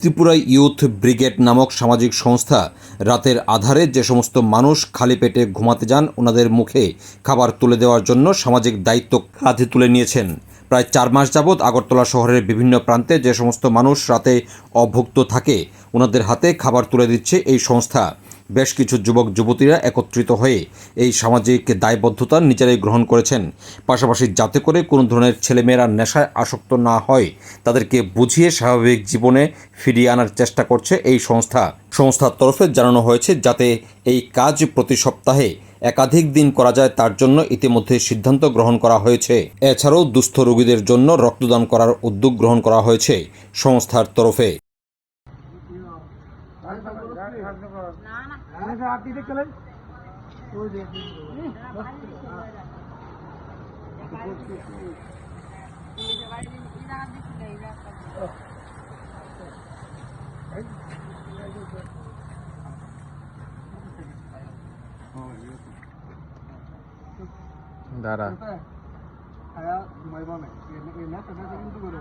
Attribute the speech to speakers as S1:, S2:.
S1: Tripura youth brigade নামক সামাজিক সংস্থা রাতের আধারে যে সমস্ত মানুষ খালি পেটে ঘুমাতে যান, ওনাদের মুখে খাবার তুলে দেওয়ার জন্য সামাজিক দায়িত্ব কাঁধে তুলে নিয়েছেন। প্রায় চার মাস যাবৎ আগরতলা শহরের বিভিন্ন প্রান্তে যে সমস্ত মানুষ রাতে অভুক্ত থাকে, ওনাদের হাতে খাবার তুলে দিচ্ছে এই সংস্থা। বেশ কিছু যুবক, যুবতীরা একত্রিত হয়ে এই সামাজিক দায়বদ্ধতা নিজেরাই গ্রহণ করেছেন। পাশাপাশি যাতে করে কোনো ধরনের ছেলেমেয়েরা নেশায় আসক্ত না হয়, তাদেরকে বুঝিয়ে স্বাভাবিক জীবনে ফিরিয়ে আনার চেষ্টা করছে এই সংস্থা। সংস্থার তরফে জানানো হয়েছে, যাতে এই কাজ প্রতি সপ্তাহে একাধিক দিন করা যায়, তার জন্য ইতিমধ্যে সিদ্ধান্ত গ্রহণ করা হয়েছে। এছাড়াও দুস্থ রোগীদের জন্য রক্তদান করার উদ্যোগ গ্রহণ করা হয়েছে সংস্থার তরফে।
S2: आप दीजिए कलर
S3: दारा।
S4: आया मैबा में ये ना करना चाहिए तो बोलो